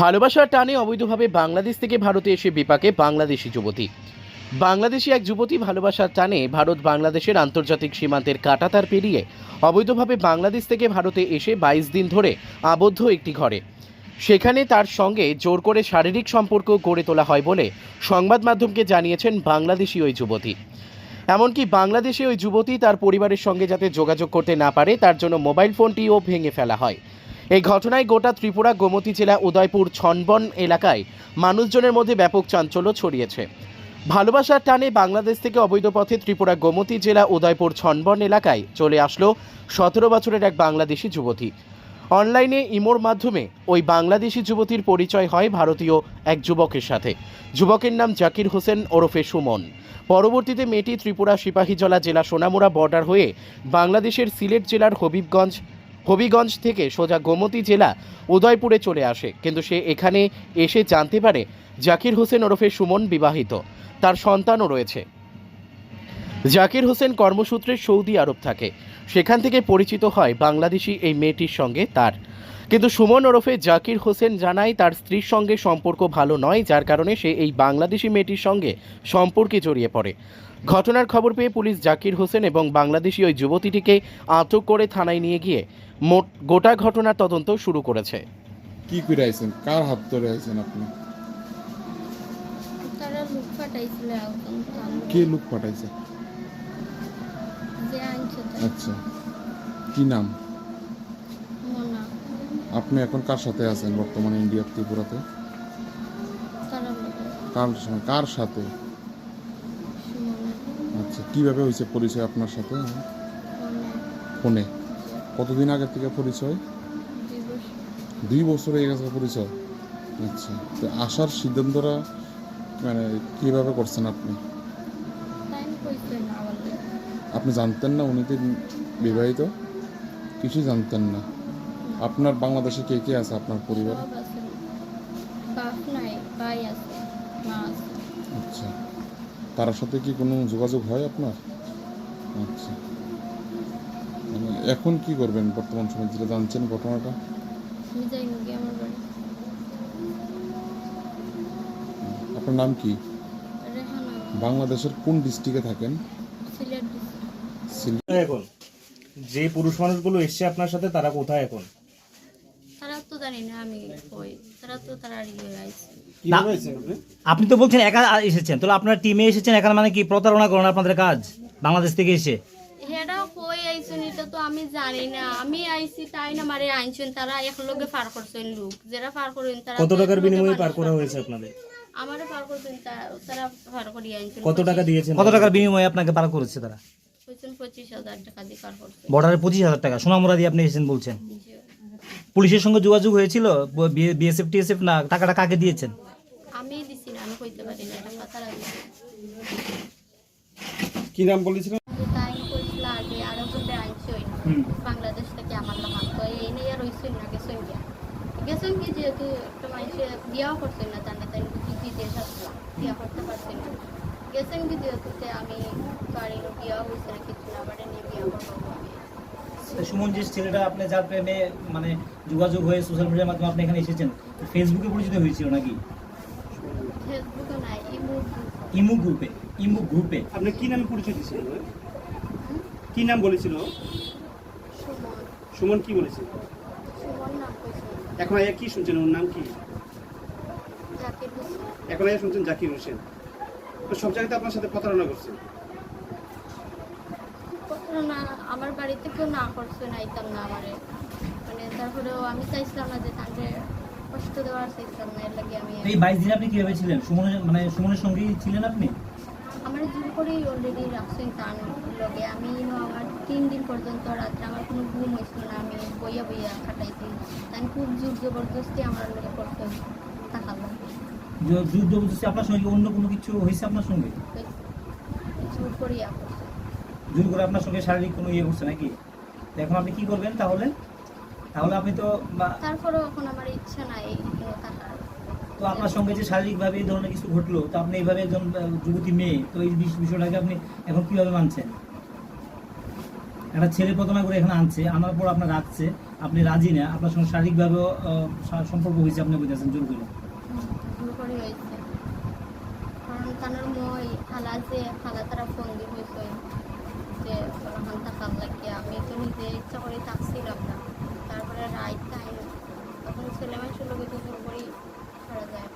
ভালোবাসার টানে অবৈধভাবে বাংলাদেশ থেকে ভারতে এসে বিপাকে বাংলাদেশি যুবতী। বাংলাদেশি এক যুবতী ভালোবাসার টানে ভারত বাংলাদেশের আন্তর্জাতিক সীমান্তের কাটাতার পেরিয়ে অবৈধভাবে বাংলাদেশ থেকে ভারতে এসে বাইশ দিন ধরে আবদ্ধ একটি ঘরে। সেখানে তার সঙ্গে জোর করে শারীরিক সম্পর্ক গড়ে তোলা হয় বলে সংবাদ মাধ্যমকে জানিয়েছেন বাংলাদেশি ওই যুবতী। এমনকি বাংলাদেশে ওই যুবতী তার পরিবারের সঙ্গে যাতে যোগাযোগ করতে না পারে, তার জন্য মোবাইল ফোনটিও ভেঙে ফেলা হয়। এই ঘটনায় গোটা ত্রিপুরা গোমতী জেলা উদয়পুর ছনবন এলাকায় মানুষজনের মধ্যে ব্যাপক চাঞ্চল্য ছড়িয়েছে। ভালোবাসার টানে বাংলাদেশ থেকে অবৈধ পথে ত্রিপুরা গোমতী জেলা উদয়পুর ছনবন এলাকায় চলে আসলো সতেরো বছরের এক বাংলাদেশি যুবতী। অনলাইনে ইমোর মাধ্যমে ওই বাংলাদেশি যুবতীর পরিচয় হয় ভারতীয় এক যুবকের সাথে। যুবকের নাম জাকির হোসেন ওরফে সুমন। পরবর্তীতে মেয়েটি ত্রিপুরা সিপাহীজলা জেলা সোনামুড়া বর্ডার হয়ে বাংলাদেশের সিলেট জেলার হবিবগঞ্জ হবিগঞ্জ থেকে সোজা গোমতী জেলা উদয়পুরে চলে আসে। কিন্তু সে এখানে এসে জানতে পারে জাকির হোসেন ওরফে সুমন বিবাহিত। তার সন্তানও রয়েছে। জাকির হোসেন কর্মসূত্রে সৌদি আরব থাকে। সেখান থেকে পরিচিত হয় বাংলাদেশি এই মেয়েটির সঙ্গে তার। কিন্তু সুমন ওরফে জাকির হোসেন জানায় তার স্ত্রীর সঙ্গে সম্পর্ক ভালো নয় যার কারণে সে এই বাংলাদেশি মেয়েটির সঙ্গে সম্পর্কে জড়িয়ে পড়ে। ঘটনার খবর পেয়ে পুলিশ জাকির হোসেন এবং বাংলাদেশি ওই যুবতীটিকে আটক করে থানায় নিয়ে গিয়ে মোট গোটা ঘটনার তদন্ত শুরু করেছে। কি করে আইছেন? কার হাত ধরে আইছেন আপনি? তারা লুক ফাটাইছিল কে লোক পাঠাইছে? যে আনছে আচ্ছা। কি নাম? আপনি এখন কার সাথে আছেন বর্তমানে ইন্ডিয়ার ত্রিপুরাতে? কার কার সাথে? আচ্ছা কীভাবে হয়েছে পরিচয় আপনার সাথে? ফোনে। কতদিন আগের থেকে পরিচয়? দুই বছর হয়ে গেছে পরিচয়। আচ্ছা তো আসার সিদ্ধান্তটা মানে কীভাবে করছেন আপনি? আপনি জানতেন না উনি তো বিবাহিত? কিছুই জানতেন না। আপনার বাংলাদেশে কে কে আছে আপনার পরিবারে? আচ্ছা। তার সাথে কি কোনো যোগাযোগ হয় আপনার? আচ্ছা। মানে এখন কি করবেন বর্তমান সময়? যেটা জানছেন ঘটনাটা। আপনার নাম কি? বাংলাদেশের কোন ডিস্ট্রিক্টে থাকেন? এখন যে পুরুষ মানুষগুলো এসছে আপনার সাথে তারা কোথায় এখন? জানি না আমি কই? তারা তো তারা ইয়ে আইছে আপনি তো বলছেন একা এসেছেন তাহলে আপনার টিমে এসেছেন একা মানে কি প্রতারণা করেন আপনাদের কাজ বাংলাদেশ থেকে এসে? হেডা কই আইছেন এটা তো আমি জানি না আমি আইছি তাই না মারে আইছেন তারা একলগে পার করছেন লোক। যারা পার করেন তারা কত টাকার বিনিময়ে পার পার করা হয়েছে আপনাদের? আমারে পার করছেন তা- তারা পার করিয়ে আনছেন। কত টাকা দিয়েছেন? কত টাকার বিনিময়ে আপনাকে পার করেছে তারা? কইছেন পঁচিশ হাজার টাকা দিয়ে পার করছে বর্ডারে পঁচিশ হাজার টাকা সোনামুরা দিয়ে আপনি এসেছেন বলছেন। পুলিশের সঙ্গে যোগাযোগ হয়েছিল? বিএসএফ টিএসএফ না? টাকাটা কাকে দিয়েছেন? আমি দিছি না আমি কইতে পারি না টাকা তারা দিছে কি নাম বলেছিলেন তাই কইছিল আগে আরও বলতে আনছে বাংলাদেশ থেকে আমার লাহান তো এই নিয়ে রইছেন না গেছেন কি গেছেন কি যেহেতু একটা মানুষে বিয়াও করছেন না জানে তাই কি বিদেশ আসলাম বিয়া করতে পারছেন না। গেছেন কি যেহেতু তে আমি বাড়ির বিয়া হয়েছে না কিছু না বাড়ি নিয়ে বিয়া করব আমি। সুমন যে ছেলেটা আপনি যার প্রেমে মানে যোগাযোগ হয়ে সোশ্যাল মিডিয়ার মাধ্যমে আপনি এখানে এসেছেন ফেসবুকে পরিচিত হয়েছিল নাকি? ফেসবুকে ইমু গ্রুপে ইমু গ্রুপে আপনি কি নামে পরিচয় দিয়েছিল কি নাম বলেছিল? সুমন। সুমন কি বলেছিল? সুমন নাম কইছে এখন আয়া কি শুনছেন? ওর নাম কি? এখন আয়া শুনছেন জাকির হোসেন। তো সব জায়গাতে আপনার সাথে প্রতারণা করছে। না আমার বাড়িতে কেউ না করছে না আইতাম না আমারে। মানে তারপরেও আমি চাইছিলাম না যে তাকে কষ্ট দেওয়ার চাইছিলাম না এর লাগে আমি এই বাইশ দিন আপনি কীভাবে ছিলেন? সুমনের মানে সুমনের সঙ্গেই ছিলেন আপনি? আমার জোর করেই অলরেডি রাখছেন তার লগে। আমি আমার তিন দিন পর্যন্ত রাত্রে আমার কোনো ঘুম হয়েছিল না আমি বইয়া বইয়া কাটাইছি তাই খুব জোর জবরদস্তি আমার লগে করতে থাকালাম য- যুদ্ধ বুঝতেছি আপনার সঙ্গে অন্য কোনো কিছু হয়েছে আপনার সঙ্গে? জোর করিয়া করছে জোর করে আপনার সঙ্গে শারীরিক কোনো ইয়ে করছে নাকি? এখন আপনি কি করবেন তাহলে? তাহলে আপনি তো বা- এখন আমার ইচ্ছা নাই তো আপনার সঙ্গে যে শারীরিকভাবে এই ধরনের কিছু ঘটলো তো আপনি এইভাবে একজন যুবতী মেয়ে তো এই বিষয়টাকে আপনি এখন কীভাবে মানছেন? একটা ছেলে প্রথমে করে এখানে আনছে আনার পর আপনার রাখছে আপনি রাজি না আপনার সঙ্গে শারীরিকভাবেও সম্পর্ক হয়েছে আপনি বুঝেছেন জোর করে। করে কারণ মই খালা যে খালা তারা ফোন দিয়ে হয়েছে। মানুষের লোকে তো জোর করেই যায়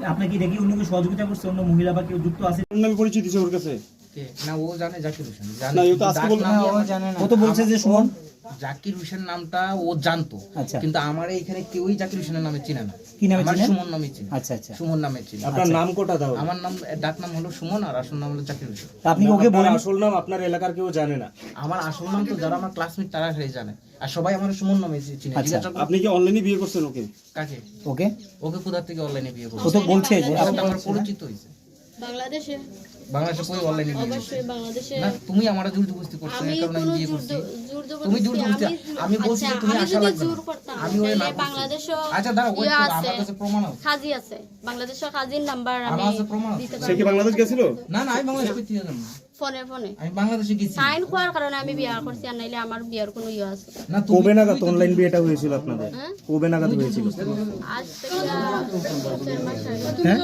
না। আপনি কি দেখি অন্য কেউ সহযোগিতা করছে? অন্য মহিলা বা কেউ যুক্ত আছে? নামে পরিচয় দিছে ওর কাছে? না ও জানে জাকির হোসেন না, ও তো আজকে বলছে না ও জানে না। ও তো বলছে যে সুমন? জাকির হোসেন নামটা ও জানতো আচ্ছা। কিন্তু আমার এখানে কেউই জাকির হোসেনের নামে চিনে না। কি নামে আমার চিনে? সুমন নামে চিনে। আচ্ছা আচ্ছা। সুমন নামে চিনে। আপনার নাম কোটা দাও আমার নাম ডাক নাম হলো সুমন আর আসল নাম হলো জাকির হোসেন। আপনি ওকে বলেন? আসল নাম আপনার এলাকার কেউ জানে না। আমার আসল নাম তো যারা আমার ক্লাসমেট তারা সেই জানে। আর সবাই আমার সুমন নামে চিনে। আচ্ছা। আপনি কি অনলাইনে বিয়ে করছেন ওকে? কাকে? ওকে? ওকে কোথা থেকে অনলাইনে বিয়ে ও তো বলছে যে আমার পরিচিত হয়েছে। বাংলাদেশে। বাংলাদেশে কই অনলাইনে বিয়ে করছে? অবশ্যই বাংলাদেশে। না তুমি আমার জোর জবরদস্তি করছ এই কারণে আমি বিয়ে করছি। তুমি জোর জবরদস্তি আমি বলছি যে আচ্ছা, তুমি যদি লাগবে জোর করতাম আমি না বাংলাদেশও আচ্ছা দাঁড়াও ওই আমার কাছে প্রমাণ আছে। খাজি আছে। বাংলাদেশের খাজির নাম্বার আমি আমার কাছে প্রমাণ আছে। সে কি বাংলাদেশ গেছিল? না না আমি বাংলাদেশ করতে যাব না ফোনে ফোনে। আমি বাংলাদেশে গেছি। সাইন হওয়ার কারণে আমি বিয়ে করছি আর নাইলে আমার বিয়ের কোনো ইয়ে আছে। না কবে নাগাদ অনলাইন বিয়েটা হয়েছিল আপনাদের? হ্যাঁ? কবে নাগাদ হয়েছিল? আজ থেকে চার মাস আগে। হ্যাঁ?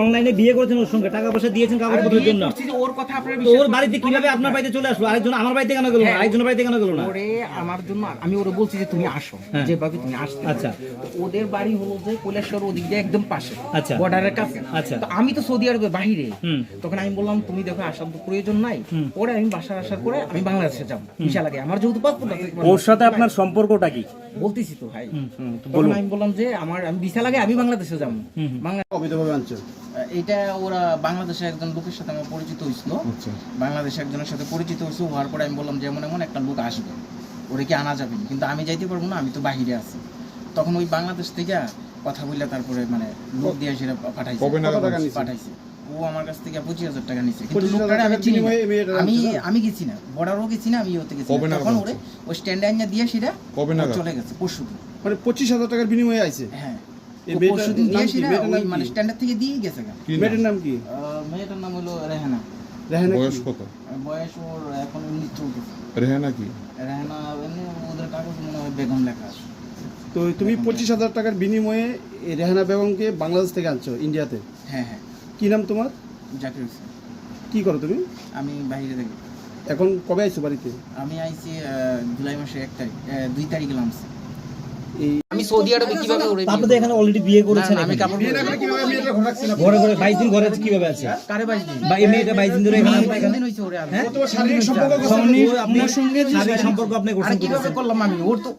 অনলাইনে বিয়ে করেছেন ওর সঙ্গে টাকা পয়সা দিয়েছেন কাগজপত্রের জন্য। ওর কথা আপনার ওর বাড়িতে কীভাবে আপনার বাড়িতে চলে আসলো? আরেকজন আমার বাড়িতে কেন গেল না? আরেকজনের বাড়িতে কেন গেল না? ওরে আমার জন্য আমি ওরে বলছি যে তুমি আসো হ্যাঁ। যেভাবে তুমি আসতে আচ্ছা। তো ওদের বাড়ি হলো যে কৈলাসর ওদিক দিয়ে একদম পাশে আচ্ছা। বর্ডারের কাছে। আচ্ছা। তো আমি তো সৌদি আরবের বাইরে হুম। তখন আমি বললাম তুমি দেখো আসার তো প্রয়োজন নাই। পরে আমি বাসার আসার পরে আমি বাংলাদেশে যাব। বিশাল লাগে আমার যেহেতু পাসপোর্ট আছে ওর সাথে আপনার সম্পর্কটা কি? বলতেছি তো ভাই। তখন আমি বললাম যে আমার আমি ভিসা লাগে আমি বাংলাদেশে যাব। বাংলা অবৈধভাবে আনছো। এটা ওরা বাংলাদেশে একজন লোকের সাথে আমার পরিচিত হয়েছিল। আচ্ছা। বাংলাদেশে একজনের সাথে পরিচিত হয়েছে হওয়ার পরে আমি বললাম যে এমন এমন একটা লোক আসবে। ওরে কি আনা যাবে? কিন্তু আমি যাইতে পারব না আমি তো বাহিরে আছি। তখন ওই বাংলাদেশ থেকে কথা বললে তারপরে মানে লোক দিয়ে সেটা পাঠাইছে? পাঠাইছে? ও আমার কাছ থেকে পঁচিশ হাজার টাকা নিছে। কিন্তু 25,000 লোকটারে আমি চিনি আমি? আমি গেছি না। বর্ডারও গেছি না আমি ওতে গেছি তখন ওরে ওই স্ট্যান্ডে আনিয়া দিয়ে সেটা? চলে গেছে পরশু মানে পঁচিশ হাজার টাকার বিনিময়ে আইছে? হ্যাঁ। পরশুদিন দিয়ে মানে কি? থেকে দিয়ে গেছে মেয়েটার নাম? নাম কি মেয়েটার নাম হলো রেহানা। দেখেন বয়স কত? বয়স ওর এখন এমনি চলতেছে রেহানা কি? রেহানা এমনি ওদের কাগজ মনে হয় বেগম লেখা আছে। তো তুমি পঁচিশ হাজার টাকার বিনিময়ে এই রেহানা বেগমকে বাংলাদেশ থেকে আনছো ইন্ডিয়াতে? হ্যাঁ হ্যাঁ। কি নাম তোমার? জাকির হোসেন। কি করো তুমি? আমি বাইরে থেকে। এখন কবে আইছো বাড়িতে? আমি আইছি আহ, জুলাই মাসের এক তারিখ দুই তারিখ গেলাম এই আমি সৌদি আরবে কীভাবে ওরে আপনি তো এখানে অলরেডি বিয়ে? করেছেন না, না, আমি এখানে। কাপড় পরে- ঘরে ঘরে বাইশ দিন ঘরে কীভাবে আছে কারে বাইশ দিন? বা এই মেয়েটা বাইশ দিন ধরে এখানে এখানে দিন হয়েছে ওরে আর। হ্যাঁ? শারীরিক সম্পর্ক আপনার সঙ্গে শারীরিক সম্পর্ক আপনি আরে করছেন কীভাবে করলাম আমি ওর তো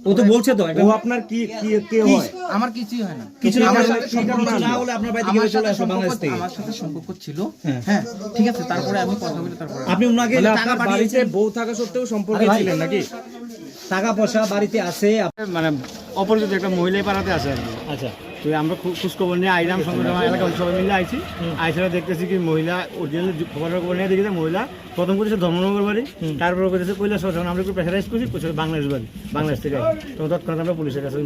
ও তো বলছে তো ও আপনার কি কি কে হয় আমার কিছুই হয় না কিছু না আমার হলে- সাথে সম্পর্ক সম্পর্ক না হলে আপনার বাড়িতে চলে আসলো বাংলাদেশ থেকে? আমার সাথে সম্পর্ক ছিল হ্যাঁ। হ্যাঁ ঠিক আছে তারপরে আমি কথা বলে তারপরে আপনি ওনাকে মানে টাকা বাড়িতে বউ থাকা সত্ত্বেও সম্পর্কে ছিলেন নাকি টাকা পয়সা বাড়িতে আছে মানে অপরিচিত একটা মহিলাই পাড়াতে আছে আর কি। আচ্ছা। তো আমরা খোঁজখবর নিয়ে আইলাম সংগঠন এলাকার সবাই মিলে আইছি। আইসারা দেখতেছি কি মহিলা অরিজিনাল খবর খবর নিয়ে দেখেছে মহিলা। প্রথম করেছে ধর্মনগর বাড়ি তারপর করেছে কৈলাস যখন আমরা একটু প্রেশারাইজ করছি কইছে বাংলাদেশ বাড়ি বাংলাদেশ থেকে। তো তৎক্ষণাৎ আমরা পুলিশের কাছে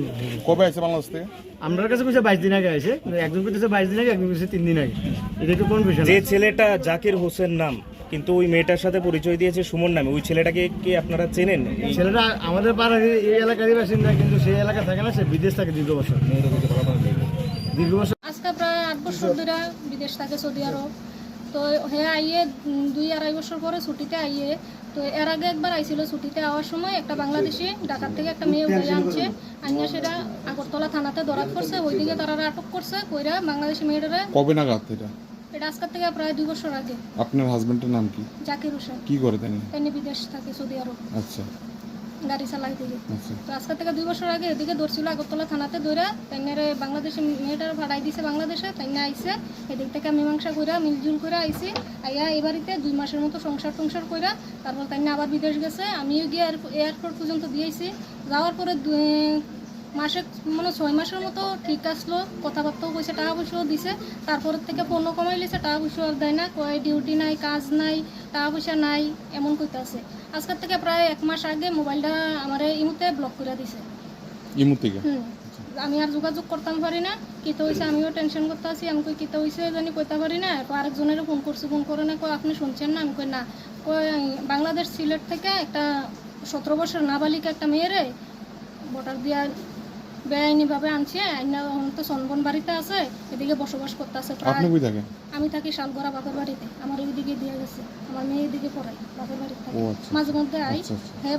কবে আছে বাংলাদেশ থেকে? আমরা কাছে কইছে বাইশ দিন আগে আছে একজন কইতেছে বাইশ দিন আগে একজন কইছে তিন দিন আগে। এটা একটু কোন বিষয় যে ছেলেটা জাকির হোসেন নাম কিন্তু ওই মেয়েটার সাথে পরিচয় দিয়েছে সুমন নামে। ওই ছেলেটাকে কি আপনারা চেনেন? ছেলেটা আমাদের পাড়ার এই- এলাকারই বাসিন্দা কিন্তু সেই এলাকা থাকে না সে বিদেশ থাকে দীর্ঘ বছর। দীর্ঘ বছর। আজকে প্রায় আট বছর ধরে বিদেশ থাকে সৌদি আরব। তো হ্যাঁ আইয়ে দুই আড়াই বছর পরে ছুটিতে আইয়ে তো এর আগে একবার আইছিল ছুটিতে আওয়ার সময় একটা বাংলাদেশি ঢাকার থেকে একটা মেয়ে উঠে আনছে। আনিয়া সেটা আগরতলা থানাতে ধরাত করছে ওইদিকে তারা আটক করছে কইরা বাংলাদেশি মেয়েটারে কবে নাগাদ এটা আজকের থেকে প্রায় দুই বছর আগে। আপনার হাজবেন্ডের নাম কি? জাকির হোসেন। কি করে তিনি? তিনি বিদেশ থাকে সৌদি আরব। আচ্ছা। গাড়ি চালাই থেকে আচ্ছা। তো আজকের থেকে দুই বছর আগে এদিকে ধরছিল আগরতলা থানাতে ধরে তাইনারে বাংলাদেশে মেয়েটার ভাড়াই দিছে বাংলাদেশে তাইনা আইছে। এদিক থেকে মীমাংসা কইরা মিলজুল করে আইছি। আইয়া এই বাড়িতে দুই মাসের মতো সংসার টংসার কইরা তারপর তাইনা আবার বিদেশ গেছে। আমিও গিয়ে এয়ারপোর্ট পর্যন্ত দিয়েছি। যাওয়ার পরে মাসে মানে ছয় মাসের মতো ঠিক আসলো কথাবার্তাও কইছে টাকা পয়সাও দিছে তারপর থেকে পণ্য কমাই লিছে টাকা পয়সা আর দেয় না কয় ডিউটি নাই কাজ নাই টাকা পয়সা নাই এমন কইতাছে আজকের থেকে প্রায় এক মাস আগে মোবাইলটা আমার ইমুতে ব্লক করে দিছে। ইমু থেকে হুম। আমি আর যোগাযোগ করতাম পারি না কিতা হয়েছে আমিও টেনশন করতে আছি আমি কই কিতা হয়েছে জানি কইতে পারি না তো আরেকজনের ফোন করছি ফোন করে না কই আপনি শুনছেন না? আমি কই না। কই বাংলাদেশ সিলেট থেকে একটা সতেরো বছর নাবালিকা একটা মেয়েরে ভোটার দিয়া বেআইনিভাবে আনছে আইনা তো সনবন বাড়িতে আছে এদিকে বসবাস করতে আছে আপনি কই থাকেন? আমি থাকি শালগড়া বাপের বাড়িতে আমার ওইদিকে দিয়ে গেছে আমার মেয়ে এদিকে পড়াই বাপের বাড়িতে আচ্ছা। মাঝে মধ্যে আই। আচ্ছা আচ্ছা। হ্যাঁ